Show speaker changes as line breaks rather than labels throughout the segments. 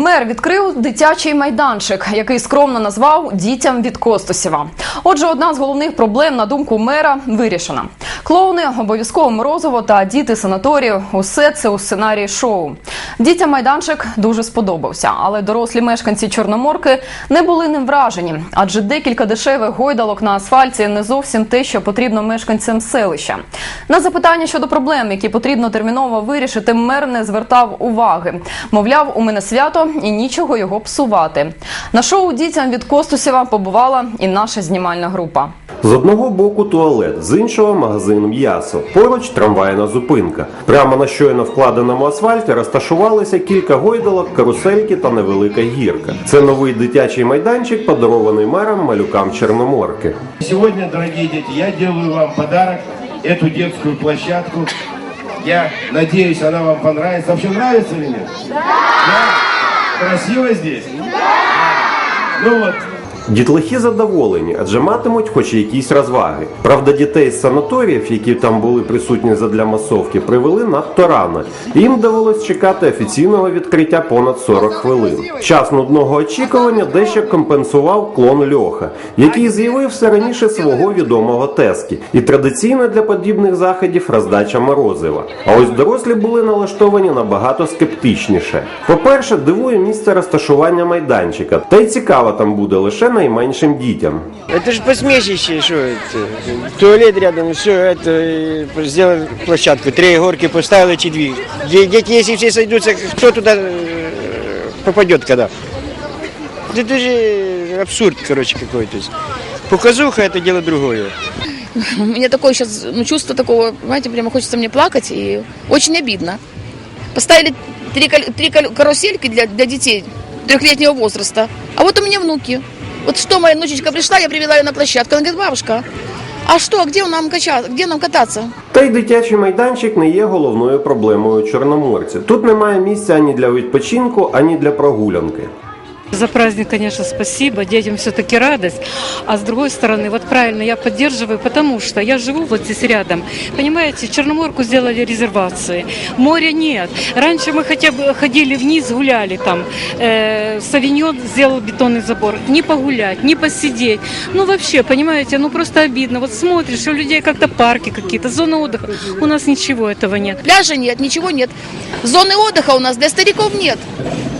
Мер відкрив дитячий майданчик, який скромно назвав дітям від Костусєва. Отже, одна з головних проблем, на думку мера, вирішена. Клоуни, обов'язково морозиво та діти санаторію – усе це у сценарії шоу. Дітям майданчик дуже сподобався, але дорослі мешканці Чорноморки не були ним вражені, адже декілька дешевих гойдалок на асфальті не зовсім те, що потрібно мешканцям селища. На запитання щодо проблем, які потрібно терміново вирішити, мер не звертав уваги. Мовляв, у мене свято і нічого його псувати. На шоу дітям від Костусєва побувала і наша знімальна група.
З одного боку туалет, з іншого магазин м'ясо. Поруч трамвайна зупинка. Прямо на щойно вкладеному асфальті розташувалися кілька гойдалок, карусельки та невелика гірка. Це новий дитячий майданчик, подарований мером малюкам Чорноморки.
Сегодня, дорогие дети, я делаю вам подарок, эту детскую площадку. Я надеюсь, она вам понравится. Вообще нравится или нет? Красиво здесь? Да. Ну вот,
Дітлахи задоволені, адже матимуть хоч якісь розваги. Правда, дітей з санаторіїв, які там були присутні задля масовки, привели надто рано. Їм довелось чекати офіційного відкриття понад 40 хвилин. Час нудного очікування дещо компенсував клон Льоха, який з'явився раніше свого відомого тески. І традиційна для подібних заходів роздача морозива. А ось дорослі були налаштовані набагато скептичніше. По-перше, дивує місце розташування майданчика, та й цікаво там буде лише найменшим дітям.
Это же посмешище, что это? Туалет рядом, все это, э, сделали площадку, три горки поставили чи дві. Дети, если все сойдутся, кто туда э, попадет когда? Это же абсурд, короче, какой-то. Показуха это дело другое.
У меня такое сейчас ну, чувство такого, понимаете, прямо хочется мне плакать и очень обидно. Поставили три, три карусельки для, для детей трехлетнего возраста, а вот у меня внуки. Вот что моя внучечка пришла, я привела ее на площадку, она говорит, бабушка, а что, где нам, качаться, где нам кататься?
Та й дитячий майданчик не є головною проблемою чорноморця. Тут немає місця ані для відпочинку, ані для прогулянки.
За праздник, конечно, спасибо, детям все-таки радость. А с другой стороны, вот правильно, я поддерживаю, потому что я живу вот здесь рядом. Понимаете, Черноморку сделали резервации, моря нет. Раньше мы хотя бы ходили вниз, гуляли там. Э, Савиньон сделал бетонный забор. Не погулять, не посидеть. Ну вообще, понимаете, ну просто обидно. Вот смотришь, у людей как-то парки какие-то, зоны отдыха. У нас ничего этого нет.
Пляжа нет, ничего нет. Зоны отдыха у нас для стариков нет.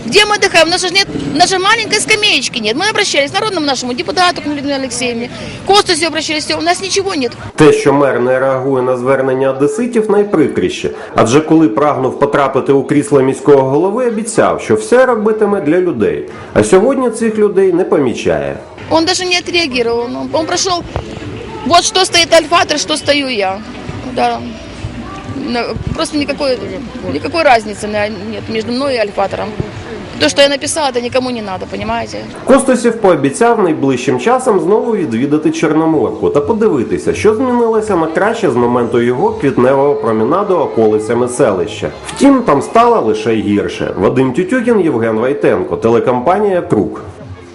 Где мы отдыхаем? У нас же нет, у нас же маленькой скамеечки нет. Мы обращались к народному нашему депутату, к Людмиле Алексеевне, Костасю обращались, все, у нас ничего нет.
Те, що мер не реагує на звернення одеситів, найприкріще. Адже коли прагнув потрапити у крісло міського голови, обіцяв, що все робитиме для людей. А сьогодні цих людей не помічає.
Он даже не отреагировал. Он, он прошел, вот что стоит альфатор, что стою я. Да. На- Просто никакой, никакой разницы на- нет между мной и альфатором. То, що я написала, это нікому не треба, розумієте?
Костосів пообіцяв найближчим часом знову відвідати Чорноморку та подивитися, що змінилося на краще з моменту його квітневого промінаду околицями селища. Втім, там стало лише гірше. Вадим Тютюкін, Євген Вайтенко, телекомпанія Крук.